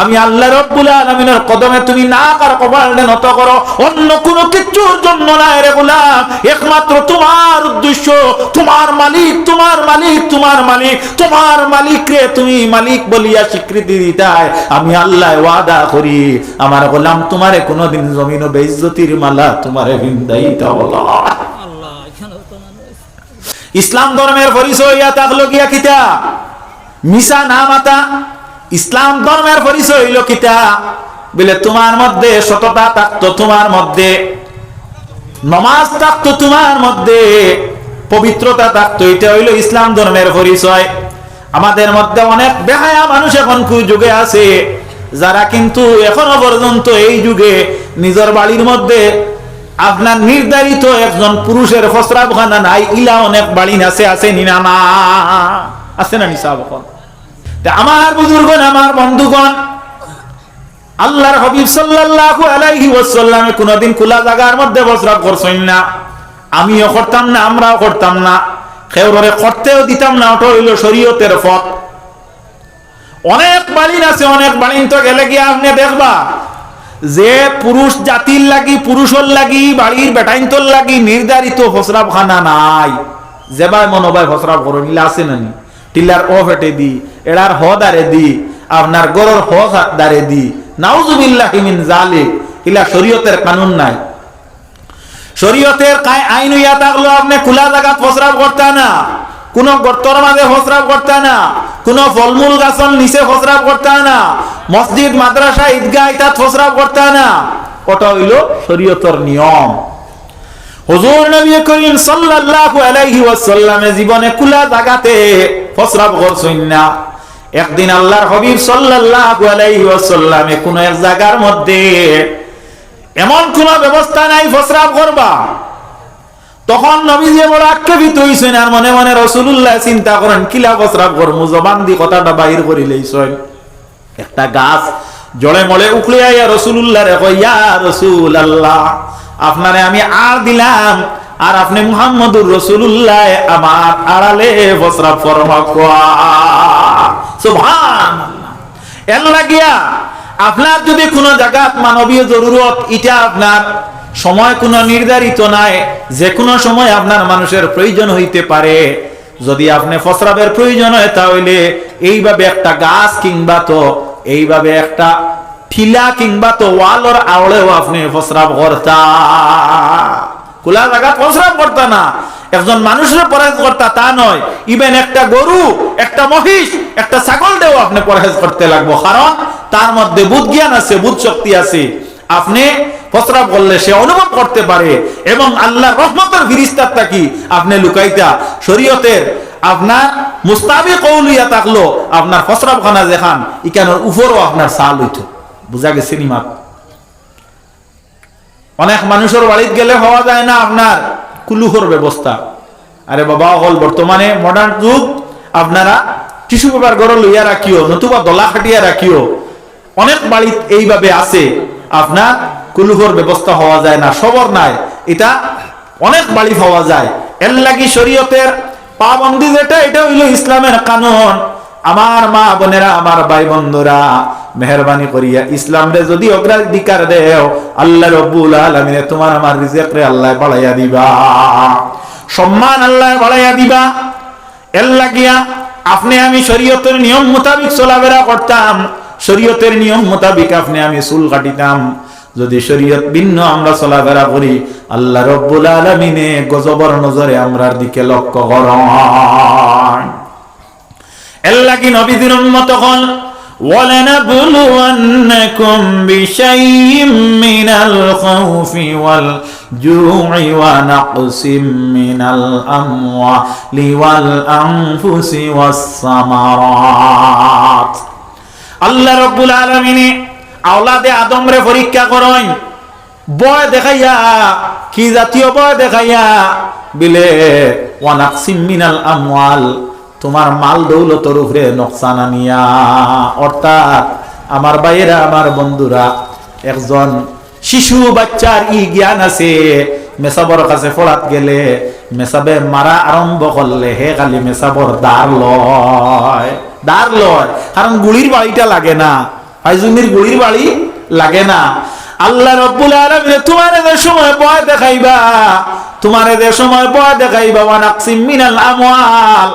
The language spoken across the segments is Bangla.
আমি আল্লাহ রব্বুল আলামিনের কদমে তুমি না কার কপালে নত করো। অন্য কোনো কিছুর জন্য না রে গোলাম। একমাত্র তোমার উদ্দেশ্য, তোমার মালিক তোমার মালিক তোমার মালিক তোমার মালিক রে তুমি মালিক বলিয়া স্বীকৃতি দিতায় আমি আল্লাহ ওয়াদা করি, আমার গোলাম তোমারে কোনোদিন জমিন বেইজ্জতির মালা তোমারে ভিন্দাইতা বলা। ইসলাম ধর্মের পরিচয় ইয়া থাকল গিয়া কিতা মিশা না মাতা ইসলাম ধর্মের পরিচয় হইল কিতা? বলে, তোমার মধ্যে সততা থাকতো তোমার মধ্যে, নমাজ থাকতো তোমার মধ্যে, পবিত্রতা থাকতো, এটা হইল ইসলাম ধর্মের পরিচয়। আমাদের মধ্যে অনেক বেহায়া মানুষ এখন যুগে আছে, যারা কিন্তু এখনও পর্যন্ত এই যুগে নিজের বাড়ির মধ্যে আপনার নির্ধারিত একজন পুরুষের ফসরাবখানা নাই, ইলা অনেক বাড়ি আছে আছে নিনা না আছে না নিসাব এখন তা আমার বুজুর্গন আমার বন্ধুগণ, আল্লাহর হাবিব সাল্লাল্লাহু আলাইহি ওয়াসাল্লামে কোনদিন খোলা জায়গার মধ্যে বসরাব করছেন না। আমিও করতাম না, আমরাও করতাম না। খেউরে করতেও দিতাম না, ওটা হইল শরীয়তের ফত অনেক বাড়ির আছে, অনেক বাড়িন তো গেলে গিয়ে আপনি দেখবা। যে পুরুষ জাতির লাগি, পুরুষের লাগি, বাড়ির বেটাইন্তর লাগি নির্ধারিত ফসরাব খানা নাই। যেবাই মনোবাই ফসরাব করো, নিলা আছে নানি টিলার ও ফেটে দি এড়ার হ দারে দি, আপনার গরর হ দারে দি। নাউজুবিল্লাহ মিন জালিক, ইলা শরীয়তের কানুন নাই। শরীয়তের কাই আইন ইয়া থাকল আপনি খোলা জায়গা ফসরাব করতে না কোন গর্তর মাঝে ফসরাব করতে না কোন ফলমূল গাছন নিচে ফসরাব করতে না মসজিদ, মাদ্রাসা, ঈদগাহ ইতাত ফসরাব করতে না ওটা হইল শরীয়তের নিয়ম। হুজুর নবী করিম সাল্লাল্লাহু আলাইহি ওয়াসাল্লামে জীবনে খোলা জায়গাতে ফসরাব করছেন না। একদিন আল্লাহর হাবিব সাল্লাল্লাহু আলাইহি ওয়াসাল্লামে কোন এক জায়গার মধ্যে এমন কোন ব্যবস্থা নাই ফসরাব করবা। তখন নবী যে বড় আক্ষেপিত হইছেন আর মনে মনে রসুল্লাহ চিন্তা করেন কিলা ফসরাব করমু? জবান দি কথাটা বাহির করি লইছেন। একটা গাছ জলে মলে উকলে আইয়া রসুল্লাহ রে কই, ইয়া রসুল আল্লাহ আপনারে আমি আর দিলাম। আর আপনি মুহাম্মদুর রসুল্লাহ আমার আড়ালে ফসরাব ফরমা লাগিয়া আপনার যদি কোনো জায়গাত মানবীয় জরুরত, এটা আপনার সময় কোনো নির্ধারিত নাই, যে কোনো সময় আপনার মানুষের প্রয়োজন হইতে পারে। যদি আপনি ফসরাবের প্রয়োজন হয়, তাহলে এইভাবে একটা গাছ কিংবা তো, এইভাবে একটা ঠিলা কিংবা তো ওয়ালর আওড়েও আপনি ফসরাব করতা। খোলা জায়গা প্রস্রাব করতা না। একজন মানুষের পরহেজ করতা তা নয়। ইভেন একটা গরু, একটা মহিষ, একটা ছাগল দেও আপনি পরহেজ করতে লাগবো। কারণ তার মধ্যে বুধ জ্ঞান আছে বুধ শক্তি আছে। আপনি প্রস্রাব করলে সে অনুভব করতে পারে। এবং আল্লাহ রহমতের ফিরিস্তারটা কি? আপনি লুকাইতা। শরীয়তের আপনার মুস্তাবি কৌলিয়া থাকল, আপনার ফসরাব খানা দেখান ইকানোর উপরও আপনার সাল হইতো। বুঝা গেছে নিমাত অনেক মানুষের বাড়িতে গেলে হওয়া যায় না আপনার কুলুহর ব্যবস্থা। আরে বাবা হল বর্তমানে মডার্ন যুগ, আপনারা টিস্যু পেপার গড় লইয়া রাখিও, নতুবা দলা খাটিয়া রাখিও। অনেক বাড়িতে এইভাবে আছে, আপনার কুলুহর ব্যবস্থা হওয়া যায় না, সবর নাই। এটা অনেক বাড়ি পাওয়া যায়। এর লাগি শরীয়তের পাবন্দি যেটা, এটা হইল ইসলামের কানুন। আমার মা বোনেরা, আমার ভাই বন্ধুরা, মেহরবানি করিয়া ইসলাম রে যদি অগ্রাধিকার দেও, আল্লাহ রব্বুল আলামিনে তোমার আমার রিজিক রে আল্লাহ বাড়াইয়া দিবা। সম্মান আল্লাহ বাড়াইয়া দিবা। এর লাগিয়া আপনি আমি শরীয়তের নিয়ম মোতাবিক চলাফেরা করতাম, শরীয়তের নিয়ম মোতাবিক আপনি আমি চুল কাটিতাম। যদি শরীয়ত ভিন্ন আমরা চলাফেরা করি, আল্লাহ রব্বুল আলামিনে গজবর নজরে আমরার দিকে লক্ষ্য করন এল্লাকি নবীদের উম্মত হল ولنبلونكم بشيء من الخوف والجوع ونقص من الأموال والأنفس والثمرات আল্লাহ রব্বুল আলমিনে আওলাদে আদমরে পরীক্ষা করইন বয় দেখাইয়া কি জাতীয় বয় দেখাইয়া বিলে ওয়ানাকসিম মিনাল আমওয়াল তোমার মাল দৌলতর উপরে নকশান আনিয়া অর্থাৎ আমার ভাইয়েরা, আমার বন্ধুরা, একজন শিশু বাচ্চার ই জ্ঞান আছে, মেসাবর কাছে পড়াত গেলে মেসাবে মারা আরম্ভ করলে হে খালি মেসাবর দার লয় দার লয়। কারণ গুলির বাড়িটা লাগে না। ফাইজুমির গুড়ির বাড়ি লাগে না। আল্লাহ রব্বুল আলামিন তোমার সময় ভয় দেখাইবা, তোমার সময় ভয় দেখাইবা, ওয়া নাকসিম মিনাল আমওয়াল।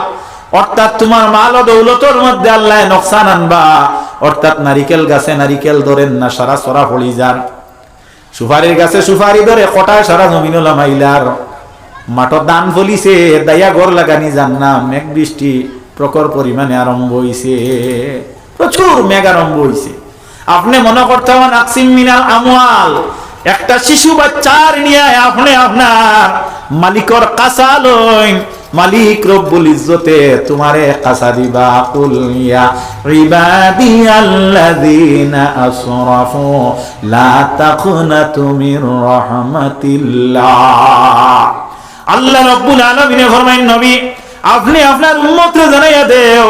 অর্থাৎ তোমার মাল ও দৌলতর মধ্যে আল্লাহ নকসান আনবা। অর্থাৎ নারিকেল গাছে নারিকেল ধরেন না, সারা সরা ফলি যান সুপারির গাছে সুপারি ধরে কটায় সারা জমিন মাইলার। মাঠ দান ফলিছে, দাইয়া ঘর লাগানি যান না মেঘ বৃষ্টি প্রখর পরিমাণে আরম্ভ হইছে। প্রচুর মেঘ আরম্ভ হইছে। আপনি মনে করতে হন আকসিম মিনাল আমওয়াল। একটা শিশু বাচ্চার নিয়ে আপনি আপনার মালিকর কাঁচা লইন মালিক রব্বুল ইজ্জতে তোমারে কাঁচা দিবা। কুল ইয়া ইবাদিয়াল্লাযীনা আসরাফু, লা তাকনাতু মির রাহমাতিল্লাহ। আল্লাহ রব্বুল আলামিনে ফরমাইন, নবী, আপনি আপনার উম্মতরে জানাইয়া দেও।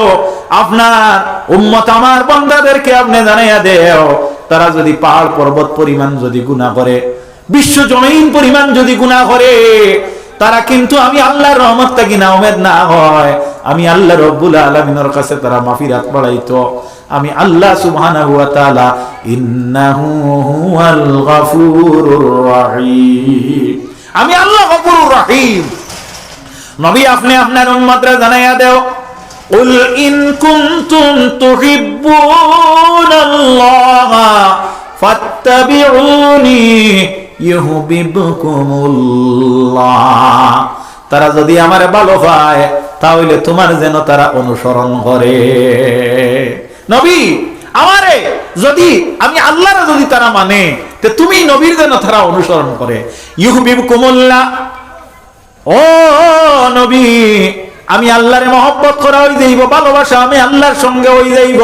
আপনার উম্মত আমার বান্দাদেরকে আপনি জানাইয়া দেও। তারা যদি পাহাড় পর্বত পরিমাণ যদি গুনাহ করে, বিশ্ব জমিন পরিমাণ যদি গুনাহ করে তারা কিন্তু আমি আল্লাহর রহমত থাকি না উমেদ না হয় আমি আল্লাহ রব্বুল আলমিনের কাছে তারা মাফিরাত বাড়াইতো আমি আল্লাহ সুবহানাহু ওয়া তাআলা ইন্নাহু হুয়াল গফুরুর রহিম আমি আল্লাহ গফুরুর রহিম নবী আপনি আপনার উম্মতরা জানাইয়া দেও قل إن كنتم تحبون الله فاتبعوني তারা যদি আমার ভালো পায় তাহলে তোমার যেন তারা অনুসরণ করে। নবী, আমারে যদি, আমি আল্লাহর যদি তারা মানে তে তুমি নবীর যেন তারা অনুসরণ করে। ইউহিব কুমুল্লাহ ও নবী, আমি আল্লাহরে মহব্বত করা হয়ে যাইব, ভালোবাসা আমি আল্লাহর সঙ্গে হয়ে যাইব।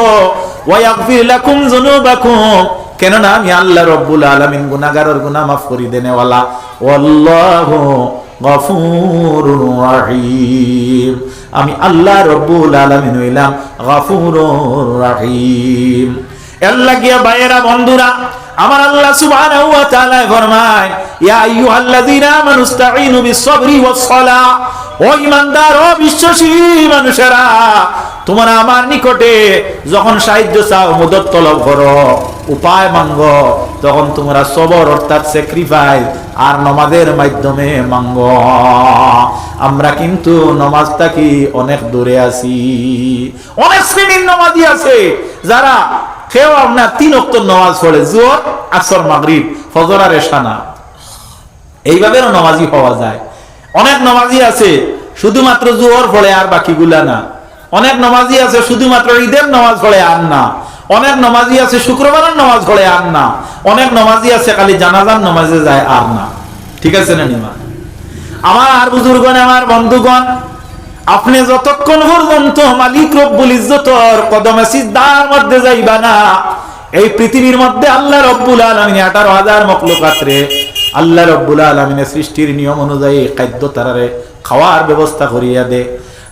ওয়াগফির লাকুম যুনুবাকুম। কেননা আমি আল্লাহ রব্বুল আলামিন গুনাহগারের গুনা মাফ করি, দেনেওয়ালা। ওয়াল্লাহু গফুরুর রহিম। আমি আল্লাহ রব্বুল আলামিন হইলাম গফুরুর রহিম। আল্লাহ গিয়া ভাইয়েরা, বন্ধুরা, আমার আল্লাহ সুবহানাহু ওয়া তাআলা ফরমায়, ইয়া আইয়ুহাল্লাযীনা আমানু ইসতাঈনু বিস-সাবরি ওয়াস-সালাহ। ও ইমানদার ও বিশ্বাসী মানুষেরা তোমরা আমার নিকটে যখন সাহায্য চাও, মদত তলব করো। উপায় মাঙ্গ। তখন তোমরা সবর, অর্থাৎ স্যাক্রিফাইস আর নমাজের মাধ্যমে মাঙ্গ। আমরা কিন্তু নমাজটা কি অনেক দূরে আছি। অনেক শ্রেণির নমাজি আছে, যারা কেউ আপনার তিন অক্ট নমাজ পড়ে জোর আসর, মাগরিব, ফজর আর এশানা এইভাবেও নমাজি পাওয়া যায়। অনেক নমাজি আছে, শুধুমাত্র জোহর পড়ে আর বাকিগুলা না। অনেক নমাজি আছে, শুধুমাত্র ঈদের নামাজ পড়ে আর না। অনেক নমাজি আছে, শুক্রবারের নামাজ পড়ে আর না। অনেক নমাজি আছে, খালি জানাজার নামাজে যায় আর না। ঠিক আছে না নিমা আমার আর বুজুর্গণ, আমার বন্ধুগণ, আপনি যতক্ষণ পর্যন্ত মালিক রব্বুল ইজ্জতর কদমে সিদ্ধার মধ্যে যাইবা না, এই পৃথিবীর মধ্যে আল্লাহ রব্বুল আলমিন আঠারো হাজার মকলুকাত্রে আল্লাহ রব্বুল আলমিনের সৃষ্টির নিয়ম অনুযায়ী খাদ্য তারারে খাওয়ার ব্যবস্থা করিয়া দে।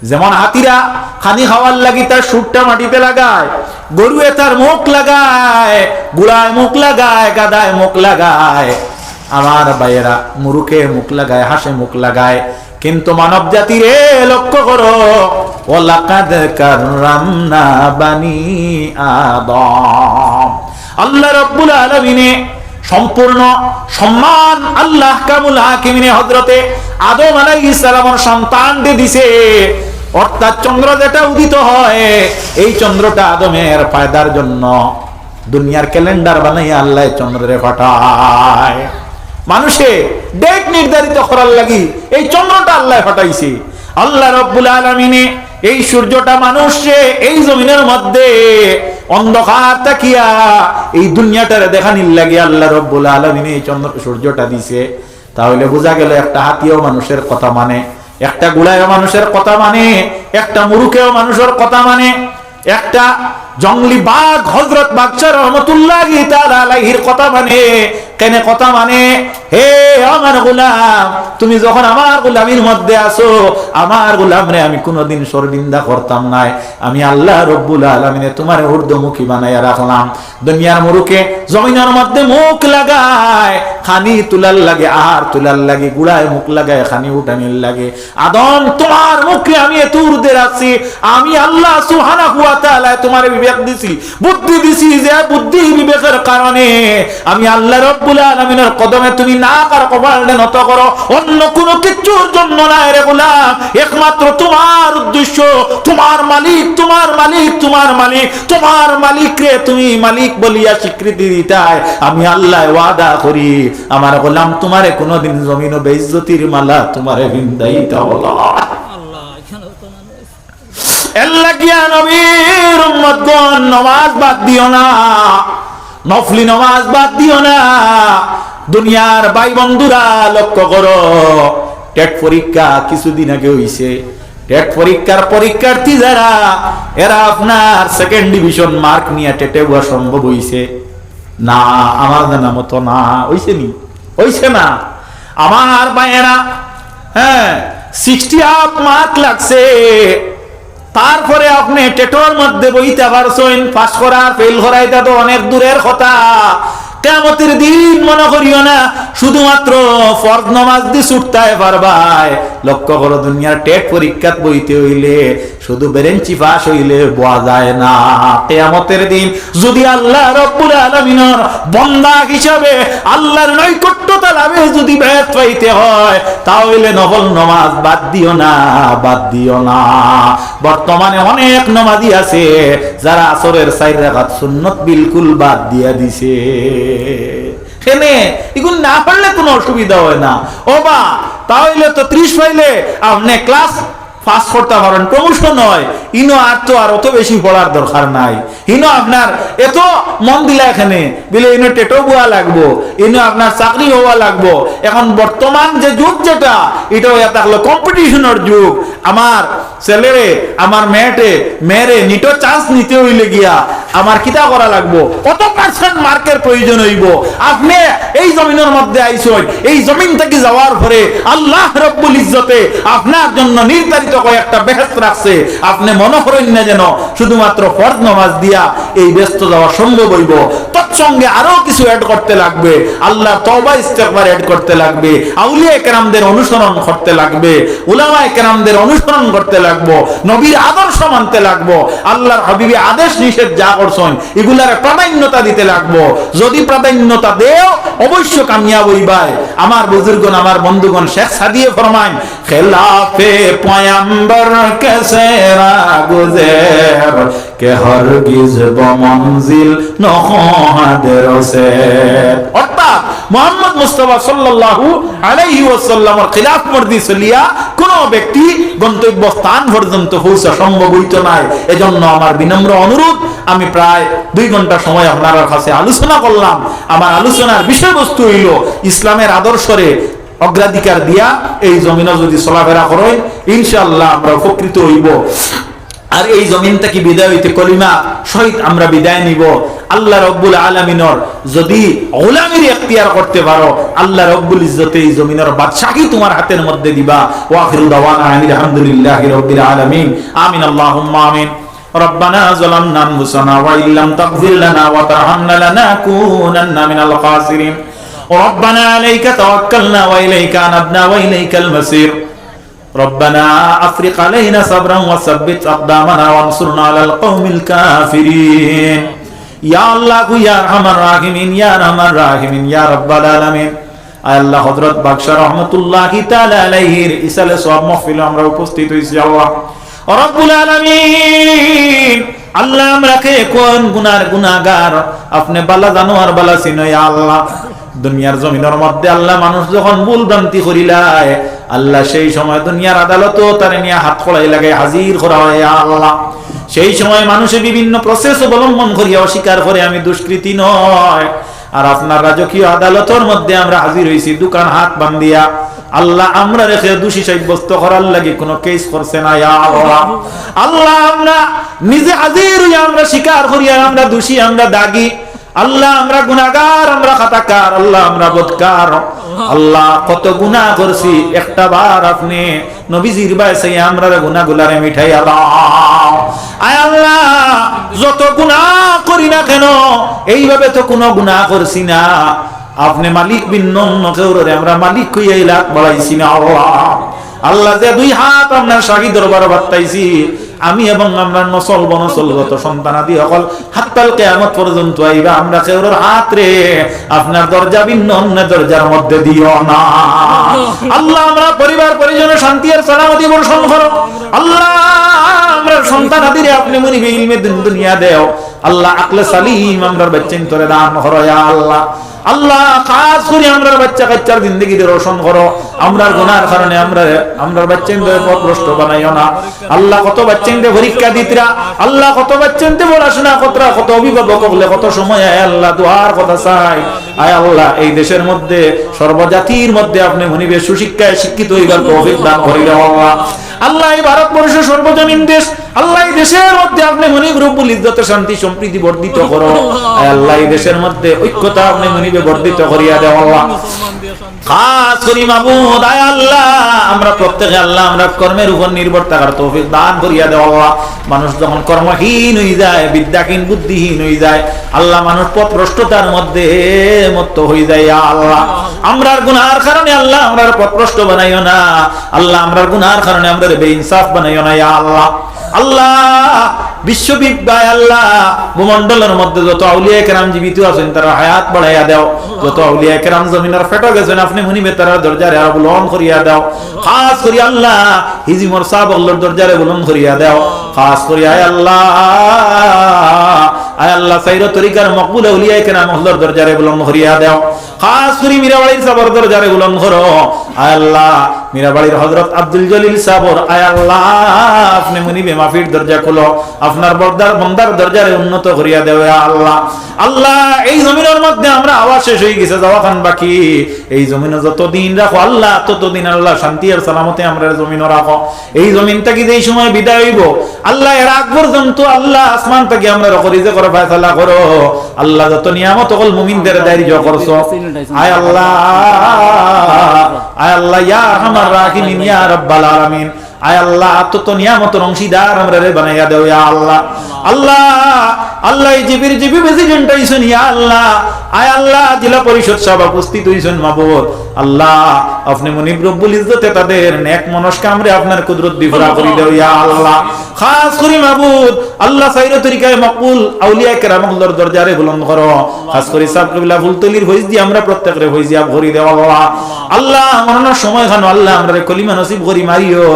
যেমন হাতিরা খানি খাওয়ার লাগি তার সুরটা মাটিতে লাগায়, গরুয়ে তার মুখ লাগায় গুড়ায় মুখ লাগায়, গাদায় মুখ লাগায়। আমার ভাইয়েরা মুরুকে মুখ লাগায়, হাসে মুখ লাগায়। কিন্তু মানব জাতিরে লক্ষ্য করো ও আল্লাহ রব্বুল আলামিনে সম্পূর্ণ সম্মান আল্লাহ কামুল হাকিমিনে হজরতে আদম আলাইহিস সালামের সন্তানকে দিছে। অর্থাৎ চন্দ্র যেটা উদিত হয়, এই চন্দ্রটা আদমের ফায়দার জন্য দুনিয়ার ক্যালেন্ডার বানাই আল্লাহ চন্দ্রে ফাটায়। মানুষে ডেট নির্ধারিত করার লাগি এই চন্দ্রটা আল্লাহ ফাটাইছে। আল্লাহ রব্বুল আলমিনে এই সূর্যটা মানুষে এই জমিনের মধ্যে অন্ধকার তাকিয়া এই দুনিয়াটারে দেখানির লাগে আল্লাহ রব্বুল আলমিনে এই চন্দ্র সূর্যটা দিছে। তাহলে বোঝা গেল একটা হাতিও মানুষের কথা মানে একটা গুড়ায়ও মানুষের কথা মানে একটা মুরুখেও মানুষের কথা মানে। একটা জঙ্গলি বাঘ হজরত বাদশাহ রহমতুল্লাহ কথা মানে কেনে কথা মানে হে আমার গোলাম, তুমি যখন আমার গোলামির মধ্যে আসো আমার গোলাম রে আমি কোনোদিন সরবিন্দা করতাম নাই। আমি আল্লাহ রব্বুল আলমিনে তোমার ঊর্ধ্বমুখী বানাইয়া রাখলাম। দুনিয়ার মুরুকে জমিনের মধ্যে মুখ লাগায় খানি তুলার লাগে আর তুলার লাগে, গুড়ায় মুখ লাগায়, খানি উঠানির লাগে। আদম, তোমার মুখে আমি উর্দে রাখছি। আমি আল্লাহ সুহানা হুয়া তাআলা তোমার বিবেক দিছি। বুদ্ধি দিছি যে বুদ্ধি বিবেকের কারণে আমি আল্লাহ রব্বুল আলামিনের কদমে তুমি না কার কপালে নত করো। অন্য কোনো কিছুর জন্য না রে গোলাম। একমাত্র তোমার উদ্দেশ্য, তোমার মালিক তোমার মালিক তোমার মালিক তোমার মালিক রে তুমি মালিক বলিয়া স্বীকৃতি দিতাই আমি আল্লাহ ওয়াদা করি। আমার গোলাম তোমারে কোনোদিন জমিন বেইজ্জতির মালা তোমারে বিন্দাইতা বলা দুনিয়ার লক্ষ্য করো, টেট পরীক্ষা কিছুদিন আগে হইছে। টেট পরীক্ষার পরীক্ষার্থী যারা, এরা আপনার সেকেন্ড ডিভিশন মার্ক নিয়ে টেটে হওয়া সম্ভব হইছে। না, আমার জানা মতো না। ওইসে নি? হইছে না। আমার মায়েরা হ্যাঁ সিক্সটি আপ মার্ক লাগছে। তারপরে আপনি টেটোর মধ্যে বইতে পারছেন পাস করা ফেল করা, এটা তো অনেক দূরের কথা। কেমতের দিন মনে করিও না, শুধুমাত্র ফর্দ নমাজ দি ছুটতে পারবাই। লক্ষ্য করো, দুনিয়ার টেট পরীক্ষাত বইতে হইলে, শুধু বেরেঞ্চি পাস হইলে বোয়া যায় না। কেয়ামতের দিন যদি আল্লাহ রব্বুল আলমিনের বন্দা হিসাবে আল্লাহর নৈকট্যতা লাভে যদি ব্যাত পাইতে হয়, তাহলে নকল নমাজ বাদ দিও না, বাদ দিও না। বর্তমানে অনেক নমাজি আছে, যারা আসরের সাইড রাখাত সুন্নত বিলকুল বাদ দিয়া দিছে। কেনে এগুলো না পারলে কোনো অসুবিধা হয় না। ও বা তাহলে তো ত্রিশ পাইলে আপনি ক্লাস পাস করতে পারেন। হয় ইনো আর তো আর অত বেশি দরকার নাই। ইনো আপনার এত মন দিলা এখানে ইনো টেটো বোয়া লাগবো, ইনো আপনার চাকরি হওয়া লাগবো। এখন বর্তমান যে যুগ যেটা এটা হয়ে থাকল কম্পিটিশনের যুগ। আমার ছেলেরে, আমার মেয়েটে, মেয়েরে নিটো চান্স নিতে হইলে গিয়া আমার কিতা করা লাগবো? কত পার্সেন্ট মার্কের প্রয়োজন হইব? আপনি এই জমিনের মধ্যে আইসন এই জমিন থেকে যাওয়ার পরে আল্লাহ রব্বুল ইজ্জতে আপনার জন্য নির্ধারিত কয়েকটা বেহেস্ত রাখছে। আপনি মনে করেন না যেন শুধুমাত্র ফরজ নামাজ দিয়া এই ব্যস্ত যাওয়া সম্ভব হইব। তৎসঙ্গে আরও কিছু অ্যাড করতে লাগবে। আল্লাহ তওবা, ইস্তেগফার অ্যাড করতে লাগবে। আউলিয়া কেরামদের অনুসরণ করতে লাগবে। উলামা কেরামদের অনুসরণ করতে লাগবো। নবীর আদর্শ মানতে লাগবো। আল্লাহর হাবিবি আদেশ নিষেধ যা করছেন, এগুলার প্রাধান্যতা দিতে লাগবো। যদি প্রাধান্যতা দেও, অবশ্য কামিয়াব হইবাই। আমার বুজুর্গন, আমার বন্ধুগণ, শেখ সাদিয়ে ফরমাইন, খেলাফে পয়ম্বর কেসে গুজের কে বমঞ্জিল নহদের সে অর্থাৎ মোহাম্মদ সাল্লাল্লাহু আলাইহি ওয়াসাল্লামের খিলাফ কোন ব্যক্তি গন্তব্য স্থান পর্যন্ত সম্ভব হইত নাই। এজন্য আমার বিনম্র অনুরোধ, আমি প্রায় দুই ঘণ্টা সময় আপনার কাছে আলোচনা করলাম। আমার আলোচনার বিষয়বস্তু হইল ইসলামের আদর্শরে অগ্রাধিকার দিয়া এই জমিনে যদি চলাফেরা করেন, ইনশাআল্লাহ আমরা উপকৃত হইব। আর এই জমিন থেকে বিদায় হইতে কলিমা সহিত আমরা বিদায় নিব আল্লাহ রব্বুল আলমিনর যদি গোলামির এখতিয়ার করতে পারো আল্লাহ রব্বুল ইজ্জতে এই জমিনের বাদশাহী তোমার হাতের মধ্যে দিবা ওয়াখিরু দাওয়ানা আনিল হামদুলিল্লাহি রাব্বিল আলামিন আমিন আল্লাহুম্মা আমিন ربنا ظلمنا انفسنا وان لم تغفر لنا وترحمنا لنكونن من الخاسرين ربنا عليك توكلنا واليك انبنا واليك المصير ربنا افرق علينا صبرا وثبت اقدامنا وانصرنا على القوم الكافرين يا الله يا ارحم الراحمين يا ارحم الراحمين يا رب العالمين আয় আল্লাহ হযরত বাদশা রহমাতুল্লাহি তাআলা আলাইহির ইসালে সওয়াব মাহফিলে আমরা উপস্থিত হইছি আল্লাহ রব্বুল আলামিন আল্লাহ আমরাকে কোন গুনার গুনাহগার আপনি বালা জানো আর বালা চিনো ইয়া আল্লাহ দুনিয়ার জমিনের মধ্যে আল্লাহ মানুষ যখন ভুল ভ্রান্তি করিলায় আল্লাহ সেই সময় দুনিয়ার আদালত তার নিয়ে হাত খোলাই লাগে হাজির করা হয় আল্লাহ। সেই সময় মানুষে বিভিন্ন প্রসেস অবলম্বন করিয়া অস্বীকার করে, আমি দুষ্কৃতি নয়। আর আপনার রাজকীয় আদালতের মধ্যে আমরা হাজির হয়েছি দোকান হাত বান্ধিয়া। আল্লাহ আমরা রেখে দোষী সাব্যস্ত করার লাগে কোনো কেস করছে না আল্লাহ। আল্লাহ আমরা নিজে হাজির হইয়া আমরা স্বীকার করিয়া আমরা দোষী, আমরা দাগি। আল্লাহ আমরা গুনাহগার, আমরা খাতাকার। আল্লাহ আমরা বদকার। আল্লাহ, কত গুনাহ করছি। একটা বার আপনি নবীজির বাইসে আমরা গুনাহগুলারে মিঠাইয়া দাও। আয় আল্লাহ, যত গুনাহ করি না কেন, এইভাবে তো কোনো গুনাহ করছি না। আপনি মালিক অন্য আমরা মালিক কইয়া লাখ বাড়াইছি না। আল্লাহ আল্লাহ যে দুই হাত আপনার শাহী দরবার বার্তাইছি আমি এবং আমরা নসল বনসলগত সন্তানাদি সকল হাততাল কেয়ামত পর্যন্ত আইবা, আমরা কেউর হাত রে আপনার দরজা ভিন্ন, অন্য দরজার মধ্যে দিও না। আল্লাহ, আমরা পরিবার পরিজনের শান্তি আর সালামতি বর্ষণ করো। আল্লাহ, আমরা সন্তান আদিরে আপনি মনি ইলমে দিন দুনিয়া দেও। আল্লাহ, আকলে সালিম আমরা বাচ্চাইন তোরে দান করো, ইয়া আল্লাহ। আল্লাহ খাস করে আমরা বাচ্চা কাচ্চার জিন্দগি রোশন করো। আমরার গুনার কারণে আমরা, আমরার বাচ্চাদের পথভ্রষ্ট বানাইও না। আল্লাহ কত বাচ্চাদের পরীক্ষা দিতরা, আল্লাহ কত বাচ্চাদের পড়াশোনা কতরা কত অভিভাবক হলে কত সময়, আয় আল্লাহ দুয়ার কথা চাই। আয় আল্লাহ, এই দেশের মধ্যে সর্বজাতির মধ্যে আপনি মনিবে সুশিক্ষায় শিক্ষিত হইবার তৌফিক দান করিলে আল্লাহ। আল্লাহ এই ভারতবর্ষ সর্বজনীন দেশ। আল্লাহ দেশের মধ্যে আপনি মনে রব্বুল ইজ্জত শান্তি, সম্প্রীতি বর্ধিত করো। আল্লাহ দেশের মধ্যে ঐক্যতা আপনি মনিবে বর্ধিত করিয়া দেওয়া মানুষ যখন কর্মহীন হয়ে যায়, বিদ্যাহীন, বুদ্ধিহীন হয়ে যায়, আল্লাহ মানুষ পথভ্রষ্টতার মধ্যে মত্ত হয়ে যায় আল্লাহ। আমরার গুনার কারণে আল্লাহ আমরার পথভ্রষ্ট বানাইও না। আল্লাহ আমরার গুনার কারণে আমরা বেইনসাফ বানাইও না আল্লাহ। আল্লাহ বিশ্ববিদ্যালয় আল্লাহ ভূমন্ডলের মধ্যে যত আউলিয়া কেরাম জীবিত আছেন, তারা হায়াত বাড়াইয়া দাও। যত আউলিয়া আয় আল্লাহ আল্লাহ সাইর তরিকার মকবুল আউলিয়া কেরাম হল্লর দরজারে বুলন করিয়া দাও। খাস করি মিরাবাড়ির সাবর দরজারে বুলন করো। হযরত আব্দুল জলিল সাবর আপনি মাফির দরজা খুলো, আপনার বর্দার, বন্দার দরজারে উন্নত করিয়া আল্লাহ। আল্লাহ, এই জমিনের মধ্যে আমরা আওয়াজ শেষ হয়ে গেছে, যাওয়া খান বাকি। এই জমিনে যতদিন রাখো, আল্লাহ, ততদিন আল্লাহ শান্তি আর সালামতে আমরা জমিন রাখো। এই জমিন থেকে যেই সময় বিদায় হইব? আল্লাহ, এর আগ পর্যন্ত আল্লাহ আসমান থেকে আমরা রকরিজে করে, ফায়সালা করো। আল্লাহ যত নিয়ামত হল মুমিনদের দায়িত্ব করছ। আয় আল্লাহ আয় আল্লাহ, ইয়া আমার রাহিমিন ইয়া রাব্বাল আলামিন। আয় আল্লাহ তত নিয়ামত অংশীদার, আমরা রে বানাইয়া দেও ইয়া আল্লাহ। আল্লাহ আল্লাহ জিবির জিবি প্রেসিডেন্ট হইছেন ইয়া আল্লাহ। আয় আল্লাহ, জেলা পরিষদ সভা উপস্থিত হইছেন মাবুদ। আল্লাহ, আপনি মুনিব রব্বুল ইজ্জতে তাদের নেক মনস্ক আমরে আপনার কুদরত বিফরা করি দেও ইয়া আল্লাহ। খাস করি মাবুদ, আল্লাহ সাইরা তরিকায় মকবুল আউলিয়া কেরামুল্লাহর দরজারে বুলন্দ করো। খাস করি সাব কবিলা ফুলতলির হইজ দি আমরা প্রত্যেকরে হইজ দিয়া ভরি দেও আল্লাহ। আল্লাহ, মরণের সময় খানো আল্লাহ, আমরা কলিমা নসিব করি মারিও।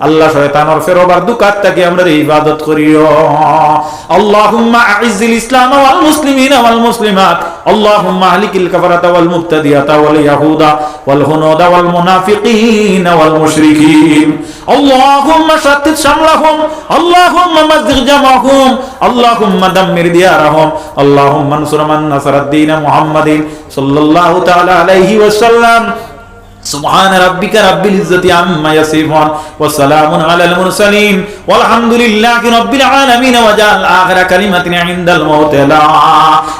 আল্লাহ শয়তানর ফেরবার দুকাত আমরা ইবাদত করিও। আল্লাহুম্মা আইজিল ইসলাম ওয়াল মুসলিমিন ওয়াল মুসলিমাত। আল্লাহুম্মা আহলিকিল কাফারাতা ওয়াল মুবতাদিয়াতা ওয়াল ইয়াহুদা ওয়াল হুনুদা ওয়াল মুনাফিকিন ওয়াল মুশরিকিন। আল্লাহুম্মা শাত্তিত শামলাহুম। আল্লাহুম্মা মাযগির জামাহুম। আল্লাহুম্মা দাম্মির দিয়ারাহুম। আল্লাহুম্মা নসুর মান নাসারাদ মুহাম্মাদিন। সাল্লাল্লাহু তাআলা আলাইহি ওয়াসাল্লাম। سبحان ربك رب العزة عما يصفون وسلام على المرسلين والحمد لله رب العالمين وجعل آخر كلمة عند الموت لا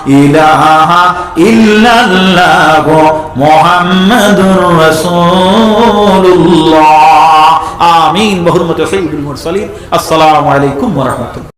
إله إلا الله محمد رسول الله آمين بحرمة سيد المرسلين السلام عليكم ورحمة الله